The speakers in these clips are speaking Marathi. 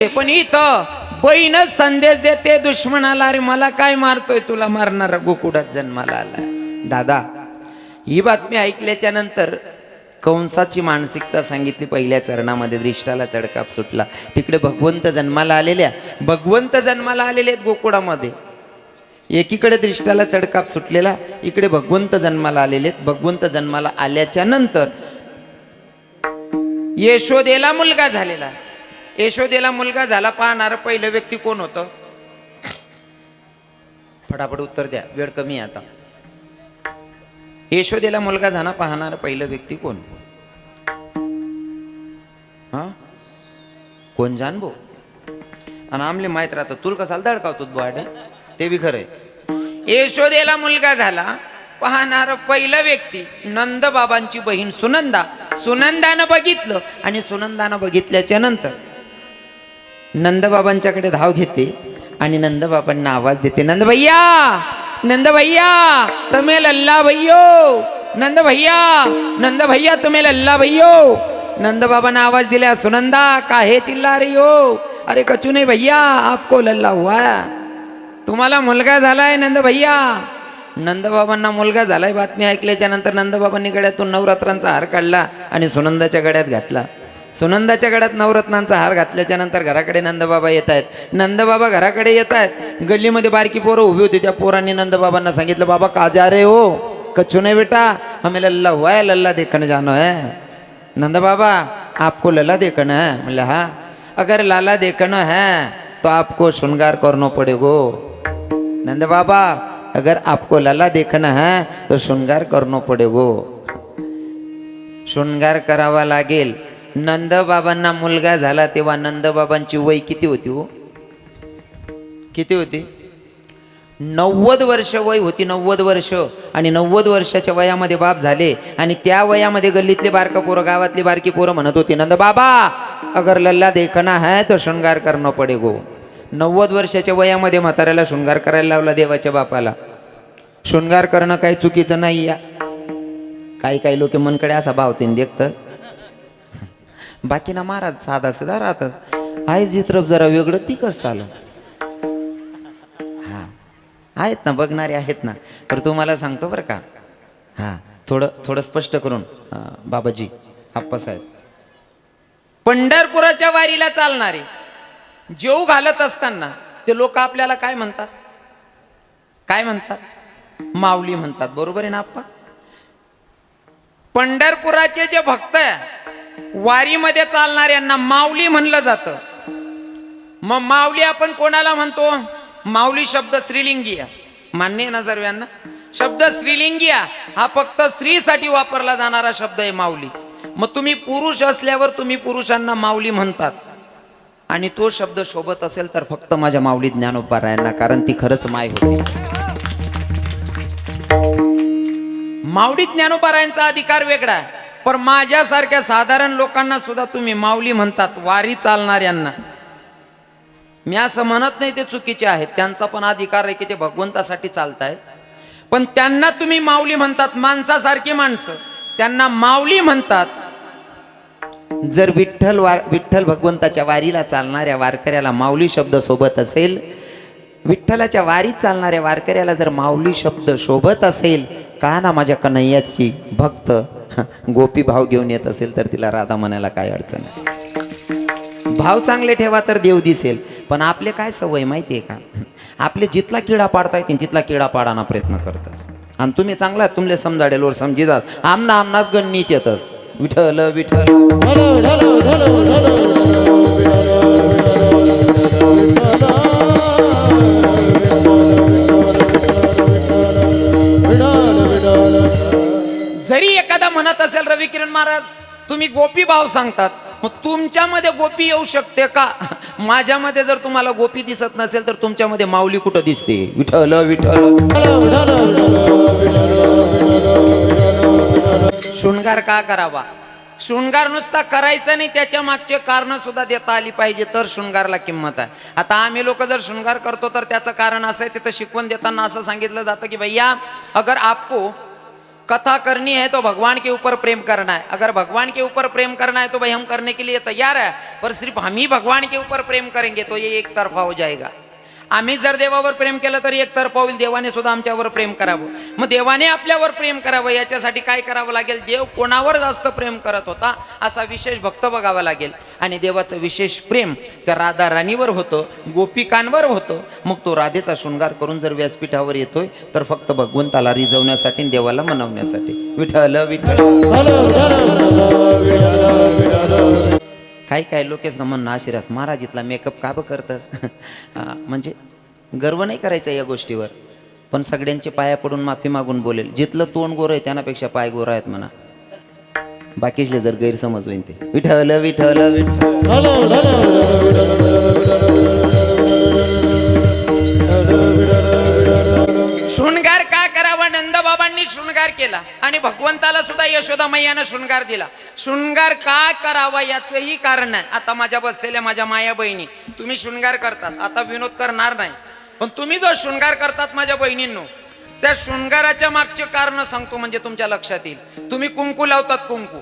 पण इथं बहीणच संदेश देते दुश्मनाला अरे मला काय मारतोय तुला मारणारा गोकुडात जन्माला आला दादा ही बातमी ऐकल्याच्या नंतर कंसाची मानसिकता सांगितली पहिल्या चरणामध्ये दृष्टाला चडकाप सुटला. तिकडे भगवंत जन्माला आलेल्या भगवंत जन्माला आलेले आहेत गोकुळामध्ये. एकीकडे दृष्टाला चडकाप सुटलेला इकडे भगवंत जन्माला आलेले आहेत. भगवंत जन्माला आल्याच्यानंतर यशोदेला मुलगा झालेला यशोदेला मुलगा झाला पाहणार पहिलं व्यक्ती कोण होतं? फटाफट उत्तर द्या वेळ कमी आहे आता. यशोदेला मुलगा झाला पाहणार पहिलं व्यक्ती कोण? हा? कोण जाण भो आणि आमले माहीत राहतं तुला कसाला धडकावतो बाड ते बी खरंय. यशोदेला मुलगा झाला पाहणार पहिलं व्यक्ती नंदबाबांची बहीण सुनंदा. सुनंदानं बघितलं आणि सुनंदानं बघितल्याच्या नंतर नंदबाबांच्याकडे धाव घेते आणि नंदबाबांना आवाज देते नंद भैया नंद भैया तुम्ही लल्ला भैयो नंद भैया नंद भैया तुम्ही लल्ला भैयो नंदबाबांना आवाज दिला सुनंदा काहे चिल्ला रही हो? अरे कचू नाही भैया आपको लल्ला हुआ तुम्हाला मुलगा झालाय नंद भैया नंदबाबांना मुलगा झालाय बातमी ऐकल्याच्या नंतर नंदबाबांनी गड्यातून नवरात्रांचा हार काढला आणि सुनंदाच्या गड्यात घातला. सुनंदाच्या गळ्यात नवरत्नांचा हार घातल्याच्या नंतर घराकडे नंदबाबा येत आहेत नंदबाबा घराकडे येत आहेत गल्लीमध्ये बारकी पोरं उभी होती. त्या पोरांनी नंदबाबांना सांगितलं बाबा का जा रे हो. कच्चू नाही बेटा. हमें लल्ला हुआ है लल्ला देखण जानो है. नंदबाबा आपको लला देखण है. म्हणलं हा. अगर लाला देखण है तो आपको श्रृंगार करना पड़ेगो. नंदबाबा अगर आपको लला देखण है तो श्रृंगार करना पड़ेगो. शृंगार करावा लागेल. नंदबाबांना मुलगा झाला तेव्हा नंदबाबांची वय किती होती हो? किती होती? नव्वद वर्ष वय होती नव्वद वर्ष. आणि नव्वद वर्षाच्या वयामध्ये बाप झाले. आणि त्या वयामध्ये गल्लीतले बारका पोरं गावातली बारकी पोरं म्हणत होती नंद बाबा अगर लल्ला देखना है तो शृंगार करणं पडे गो नव्वद वर्षाच्या वयामध्ये म्हाताऱ्याला शृंगार करायला लावला देवाच्या बापाला. शृंगार करणं काही चुकीचं नाही या काही काही लोक मनकडे असा भावतीन देखतात. बाकी ना महाराज साधा सुद्धा राहतात. आहे चित्र जरा वेगळं तिकच कसं हां. हा आहेत ना बघणारे आहेत ना. तर तुम्हाला सांगतो बरं का. हां थोडं थोडं स्पष्ट करून बाबाजी बाबाजी आप्पासाहेब पंढरपुराच्या वारीला चालणारे जेव घालत असताना ते लोक आपल्याला काय म्हणतात? काय म्हणतात? माऊली म्हणतात. बरोबर आहे ना आप्पा? पंढरपुराचे जे भक्त आहे वारीमध्ये चालणाऱ्यांना माऊली म्हणलं जातं. मग माऊली आपण कोणाला म्हणतो? माऊली शब्द स्त्रीलिंगीय. मान्य आहे ना सर्वांना? शब्द स्त्रीलिंगिया हा फक्त स्त्रीसाठी वापरला जाणारा शब्द आहे माऊली. मग तुम्ही पुरुष असल्यावर तुम्ही पुरुषांना माऊली म्हणतात. आणि तो शब्द शोभत असेल तर फक्त माझ्या माऊली ज्ञानोपारायांना कारण ती खरंच माय होती. माऊली ज्ञानोपारायांचा अधिकार वेगळा आहे. पण माझ्यासारख्या साधारण लोकांना सुद्धा तुम्ही माऊली म्हणतात वारी चालणाऱ्यांना. मी असं म्हणत नाही ते चुकीचे आहेत त्यांचा पण अधिकार आहे की ते भगवंतासाठी चालतायत. पण त्यांना तुम्ही माऊली म्हणतात माणसासारखी माणसं. त्यांना माऊली म्हणतात जर विठ्ठल वार विठ्ठल भगवंताच्या वारीला चालणाऱ्या वारकऱ्याला माऊली शब्द सोबत असेल विठ्ठलाच्या वारीत चालणाऱ्या वारकऱ्याला जर माऊली शब्द शोभत असेल का ना माझ्या कन्हैयाची भक्त गोपी भाव घेऊन येत असेल तर तिला राधा म्हणायला काय अडचण आहे? भाव चांगले ठेवा तर देव दिसेल. पण आपले काय सवय माहिती आहे का? आपले जितला किडा पाडता येतील तिथला किडा पाडाना प्रयत्न करतस. आणि तुम्ही चांगला तुमले समजाडेलोर समजी जात आमना आमनाच गणनीच येतस. विठ्ठल विठ्ठल. विकिरण किरण महाराज तुम्ही गोपी भाव सांगतात. मग तुमच्यामध्ये गोपी येऊ शकते का? माझ्यामध्ये जर तुम्हाला गोपी दिसत नसेल तर तुमच्यामध्ये माऊली कुठं दिसते? विठल विठल शृंगार का करावा? शृंगार नुसता करायचा नाही त्याच्या मागचे कारण सुद्धा देता आली पाहिजे तर शृंगारला किंमत आहे. आता आम्ही लोक जर शृंगार करतो तर त्याचं कारण असं आहे तिथं शिकवण देताना असं सांगितलं जातं की भैया अगर आपको कथा करनी है तो भगवान के ऊपर प्रेम करना है। अगर भगवान के ऊपर प्रेम करना है तो भाई हम करने के लिए तैयार है पर सिर्फ हम ही भगवान के ऊपर प्रेम करेंगे तो ये एक तरफा हो जाएगा। आम्ही जर देवावर प्रेम केलं तर एक तरफा होईल देवाने सुद्धा आमच्यावर प्रेम करावं मग देवाने आपल्यावर प्रेम करावं याच्यासाठी काय करावं लागेल देव कोणावर जास्त प्रेम करत होता असा विशेष भक्त बघावा लागेल आणि देवाचं विशेष प्रेम त्या राधा राणीवर होतं गोपिकांवर होतं मग तो राधेचा शृंगार करून जर व्यासपीठावर येतोय तर फक्त भगवंताला रिजवण्यासाठी आणि देवाला मनवण्यासाठी विठ्ठल विठ्ठल काही काही लोकेच ना म्हणणं आशिरास महाराज इथला मेकअप का बं करतस? म्हणजे गर्व नाही करायचा या गोष्टीवर. पण सगळ्यांचे पाया पडून माफी मागून बोलेल. जिथलं तोंड गोर आहे त्यानापेक्षा पाय गोर आहेत म्हणा. बाकीचे जर गैरसमज होईल ते. विठल विठल विठल नंदबाबांनी शृंगार केला आणि भगवंताला सुद्धा यशोदा मैयानं शृंगार दिला. शृंगार का करावा याचंही कारण आहे आता माझ्या बसलेल्या माझ्या माया बहिणी तुम्ही शृंगार करतात. आता विनोद करणार नाही. पण तुम्ही जो शृंगार करतात माझ्या बहिणींनो त्या शृंगाराच्या मागचे कारण सांगतो म्हणजे तुमच्या लक्षात येईल. तुम्ही कुंकू लावतात कुंकू.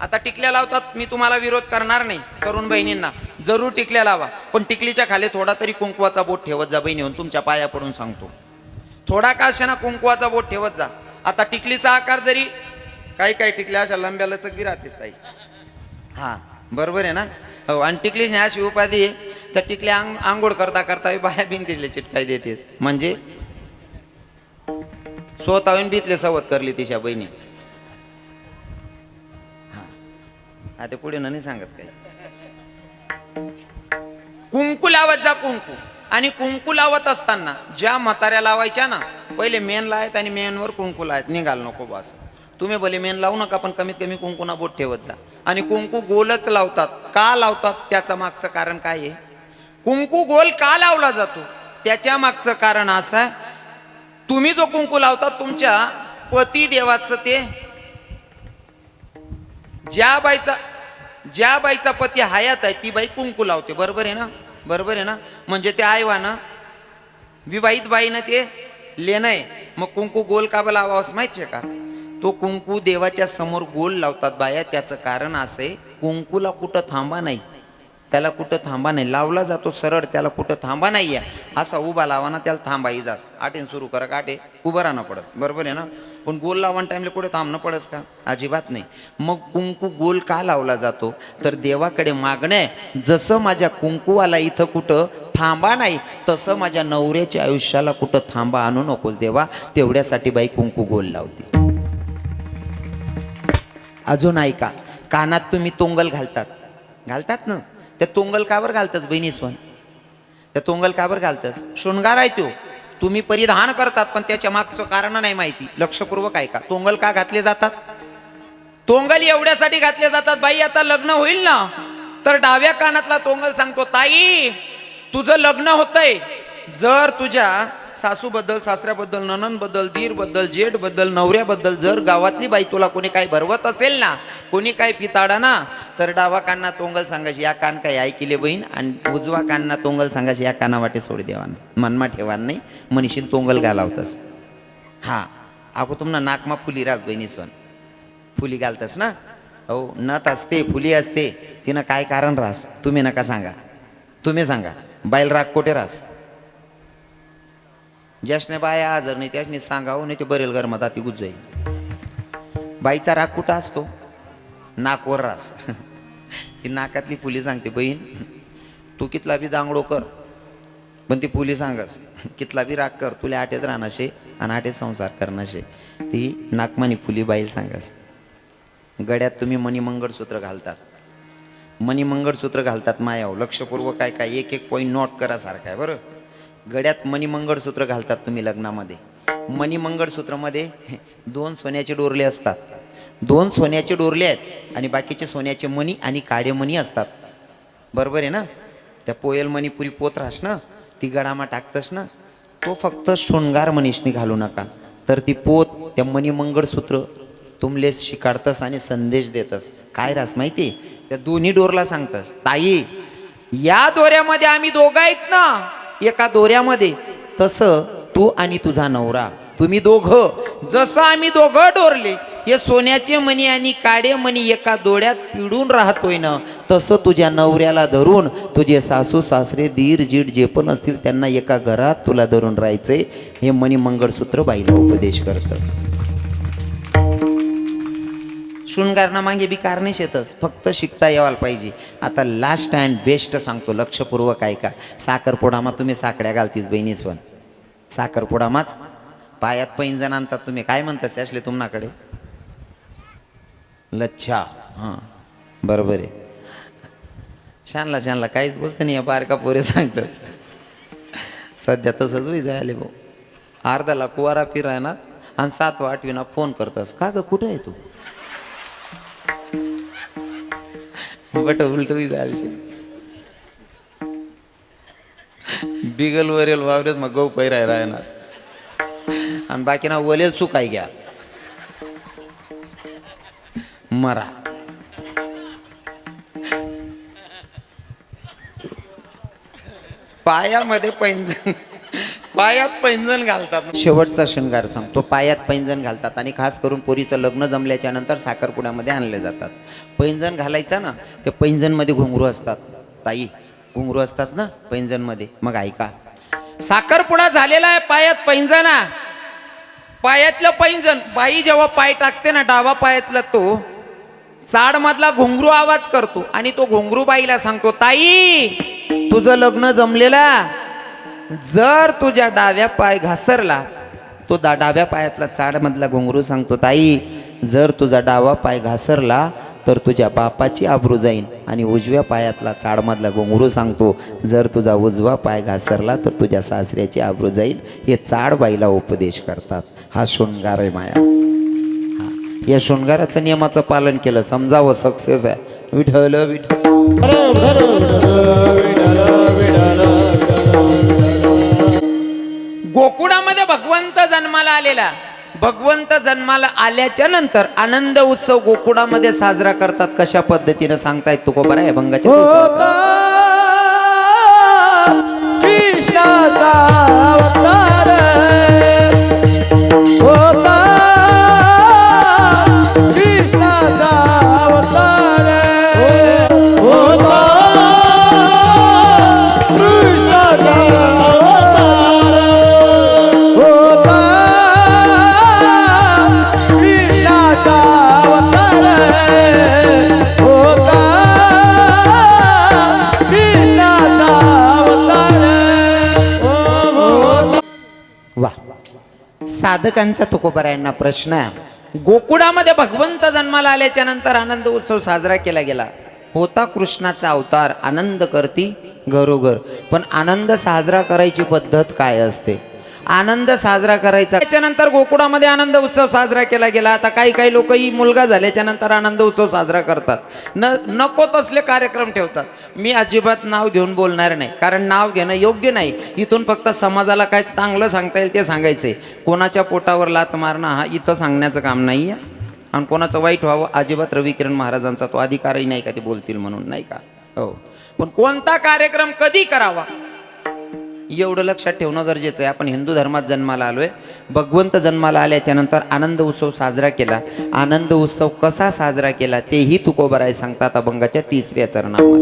आता टिकल्या लावतात मी तुम्हाला विरोध करणार नाही. तरुण बहिणींना जरूर टिकल्या लावा. पण टिकलीच्या खाली थोडा तरी कुंकवाचा बोट ठेवत जा बहिणी तुमच्या पाया पडून सांगतो. थोडा का असेना कुंकवाचा बोट ठेवत जा. आता टिकलीचा आकार जरी काही काही टिकल्या अशा लंब्या लचक राहतेस राहतेच ताई. हा बरोबर आहे ना? हो आणि टिकली अशी उपाधी आहे. तर टिकल्या आंग आंघोळ करता करता बाया बिन तिथले चिटकाई देतेस. म्हणजे? स्वतःहून भीतले सवत करली तिच्या बहिणी. हा. आता पुढे नाही सांगत काही. कुंकू लावत जा कुंकू. आणि कुंकू लावत असताना ज्या म्हाताऱ्या लावायच्या ना पहिले मेन लावत आणि मेनवर कुंकू लावत निघाल नको बस तुम्ही भले मेन लावू नका पण कमीत कमी कुंकूना बोट ठेवत जा. आणि कुंकू गोलच लावतात. का लावतात? त्याचं मागचं कारण काय आहे? कुंकू गोल का लावला जातो? त्याच्या मागचं कारण असं आहे तुम्ही जो कुंकू लावता तुमच्या पती देवाचं ते ज्या बाईचा ज्या बाईचा पती हयात आहे ती बाई कुंकू लावते. बरोबर आहे ना? बरोबर आहे ना? म्हणजे ते आईवानं विवाहित बाईनं ते लेणं आहे मग कुंकू गोल का बं लावावं माहिती आहे का? तो कुंकू देवाच्या समोर गोल लावतात बाया. त्याचं कारण असं आहे कुंकूला कुठं थांबा नाही. त्याला कुठं थांबा नाही. लावला जातो सरळ त्याला कुठं थांबा नाही आहे असा उभा लावा ना त्याला थांबाही जास आटेन सुरू करा का आटे उभं राहणं पडस बरोबर आहे ना? पण गोल लावण टाईमला कुठे थांबणं पडस का? अजिबात नाही. मग कुंकू गोल का लावला जातो? तर देवाकडे मागणं आहे. जसं माझ्या कुंकूवाला इथं कुठं थांबा नाही तसं माझ्या नवऱ्याच्या आयुष्याला कुठं थांबा आणू नकोस देवा. तेवढ्यासाठी बाई कुंकू गोल लावते. अजून ऐका. कानात तुम्ही तोंगल घालतात. घालतात ना? त्या तोंगल कावर घालतस पण. त्या तोंगल कावर घालतस. शृंगार आहे तो. तुम्ही परिधान करतात पण त्याच्या मागचं कारण नाही माहिती. लक्षपूर्वक आहे का तोंगल का घातले जातात? तोंगल एवढ्यासाठी घातले जातात बाई आता लग्न होईल ना? तर डाव्या कानातला तोंगल सांगतो ताई तुझं लग्न होतंय. जर तुझ्या सासूबद्दल सासऱ्याबद्दल ननंदबद्दल दीरबद्दल जेठबद्दल नवऱ्याबद्दल जर गावातली बाई तुला कोणी काय भरवत असेल ना कोणी काय पिताडा ना तर डावा कान्ना तोंगल सांगायची या कान काय ऐकिले बहीण आणि उजवा कान्ना तोंगल सांगायची या काना वाटे सोड देवान. मनमा ठेवान नाही मनीषीन तोंगल घालावतस. हा अगो तुम्हाला नाकमा फुली रास बहिणी सण फुली घालतस ना? हो नथ असते फुली असते. तिनं काय कारण रास? तुम्ही नका सांगा. तुम्ही सांगा. बैल राग कोठे रास? ज्याशने बाया आजर नाही त्याशने सांगावं नाही ते बरेल गरमात आती गुज जाईल बाईचा राग कुठं असतो? नाकवर रास. ती नाकातली फुली सांगते बहीण तू कितला बी दांगडो कर पण ती फुली सांगस कितला बी राग कर तुला आटेच राहणाशे आणि आटेत संसार करणाशे. ती नाकमानी फुली बाईल सांगस. गड्यात तुम्ही मणी मंगळसूत्र घालतात. मणिमंगळसूत्र घालतात मायाव लक्षपूर्वक काय काय एक एक पॉईंट नोट करा सारखं आहे बरं? गड्यात मणिमंगळसूत्र घालतात तुम्ही लग्नामध्ये. मणी मंगळसूत्रमध्ये दोन सोन्याचे डोरले असतात. दोन सोन्याचे डोरले आहेत आणि बाकीचे सोन्याचे मणी आणि काळे मणी असतात. बरोबर आहे ना? त्या पोयल मणी पुरी पोत राहस ना? ती गडामा टाकतस ना? तो फक्त शृंगार मनीषने घालू नका. तर ती पोत त्या मणिमंगळसूत्र तुमले शिकाडतस आणि संदेश देतस. काय रास माहिती? त्या दोन्ही डोरला सांगतस ताई या दोऱ्यामध्ये आम्ही दोघं आहेत ना? एका दोऱ्यामध्ये तसं तू आणि तुझा नवरा. तुम्ही दोघं जसं आम्ही दोघं डोरले हे सोन्याचे मणी आणि काडे मणी एका दोड्यात पिडून राहतोय ना तसं तुझ्या नवऱ्याला धरून तुझे सासू सासरे दीर जीड जे पण असतील त्यांना एका घरात तुला धरून राहायचंय हे मणी मंगळसूत्र बाईला उपदेश करतं. शृंगारणा मागे बी कारणेच येतच. फक्त शिकता यावायला पाहिजे. आता लास्ट अँड बेस्ट सांगतो लक्षपूर्वक ऐका. साखरपुडामा तुम्ही साकड्या घालतीस बहिणीस पण. साखरपुडामाच पायात पैंजण आणतात तुम्ही. काय म्हणतास त्यासले तुम्हाकडे लच्छा. हां. बरोबर आहे. शानला शानला काहीच बोलतं नाही या बारका पोरे सांगतात. सध्या तसंच होई जायले भाऊ. अर्धाला कुवारा फिरायना आणि सातवा आठवीना फोन करतास. का ग कुठं आहे तू? बट उलट जायला बिगल वरेल वावरेत मग गहू पैराय राहणार. आणि बाकी ना वलेल सुकाय घ्या. मरा. पायामध्ये पैंजण पायात पैंजण घालतात. शेवटचा शृंगार सांगतो पायात पैंजण घालतात आणि खास करून पोरीचं लग्न जमल्याच्या नंतर साखरपुड्यामध्ये आणले जातात. पैंजण घालायचा ना ते पैंजणमध्ये घुंगरू असतात. ताई घुंगरू असतात ना पैंजणमध्ये? मग ऐका. साखरपुडा झालेला आहे पायात पैंजणा पायातलं पैंजण बाई जेव्हा पाय टाकते ना डावा पायातला तो चाडमधला घुंगरू आवाज करतो आणि तो घुंगरू बाईला सांगतो ताई तुझं लग्न जमलेला जर तुझ्या डाव्या पाय घासरला तो दा डाव्या पायातला चाडमधला घोंगरू सांगतो ताई जर तुझा डावा पाय घासरला तर तुझ्या बापाची आबरू जाईन. आणि उजव्या पायातला चाडमधला घुंगरू सांगतो जर तुझा उजवा पाय घासरला तर तुझ्या सासऱ्याची आबरू जाईल हे चाडबाईला उपदेश करतात. हा शृंगार आहे माया. या शृंगाराचं नियमाचं पालन केलं समजावं सक्सेस आहे. विठल विठल गोकुळामध्ये भगवंत जन्माला आलेला. भगवंत जन्माला आल्याच्यानंतर आनंद उत्सव गोकुळामध्ये साजरा करतात कशा पद्धतीनं सांगतायत तू बरं आहे भंगाच्या साधकांचा तुकोबरायांना प्रश्न आहे. गोकुळामध्ये भगवंत जन्माला आल्याच्यानंतर आनंद उत्सव साजरा केला गेला. होता कृष्णाचा अवतार आनंद करती घरोघर. पण आनंद साजरा करायची पद्धत काय असते? आनंद साजरा करायचा. त्याच्यानंतर गोकुळामध्ये आनंद उत्सव साजरा केला गेला. आता काही काही लोक ही मुलगा झाल्याच्यानंतर आनंद उत्सव साजरा करतात. न नको तसले कार्यक्रम ठेवतात. मी अजिबात नाव घेऊन बोलणार नाही. कारण नाव घेणं योग्य नाही. इथून फक्त समाजाला काय चांगलं सांगता येईल ते सांगायचंय. कोणाच्या पोटावर लात मारणं हा इथं सांगण्याचं काम नाही आहे आणि कोणाचं वाईट व्हावं अजिबात रविकिरण महाराजांचा तो अधिकारही नाही का ते बोलतील म्हणून नाही का? हो. पण कोणता कार्यक्रम कधी करावा? एवढं लक्षात ठेवणं गरजेचं आहे. आपण हिंदू धर्मात जन्माला आलो आहे भगवंत जन्माला आल्याच्यानंतर आनंद उत्सव साजरा केला. आनंद उत्सव कसा साजरा केला तेही तुकोबराय सांगतात अभंगाच्या तिसऱ्या चरणावर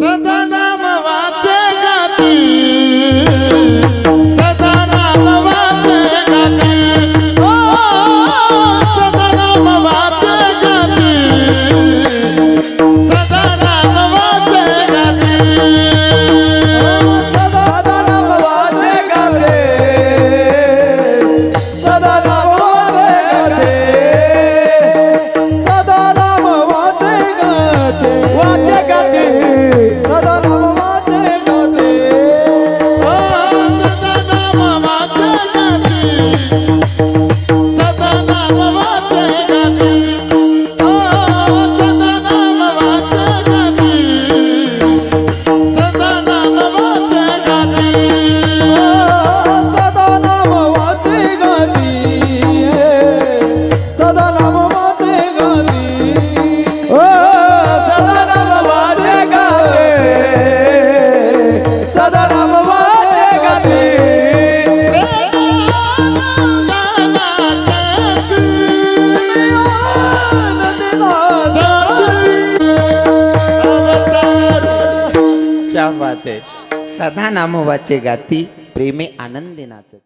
सदा गाती प्रेमे आनंदी नाचती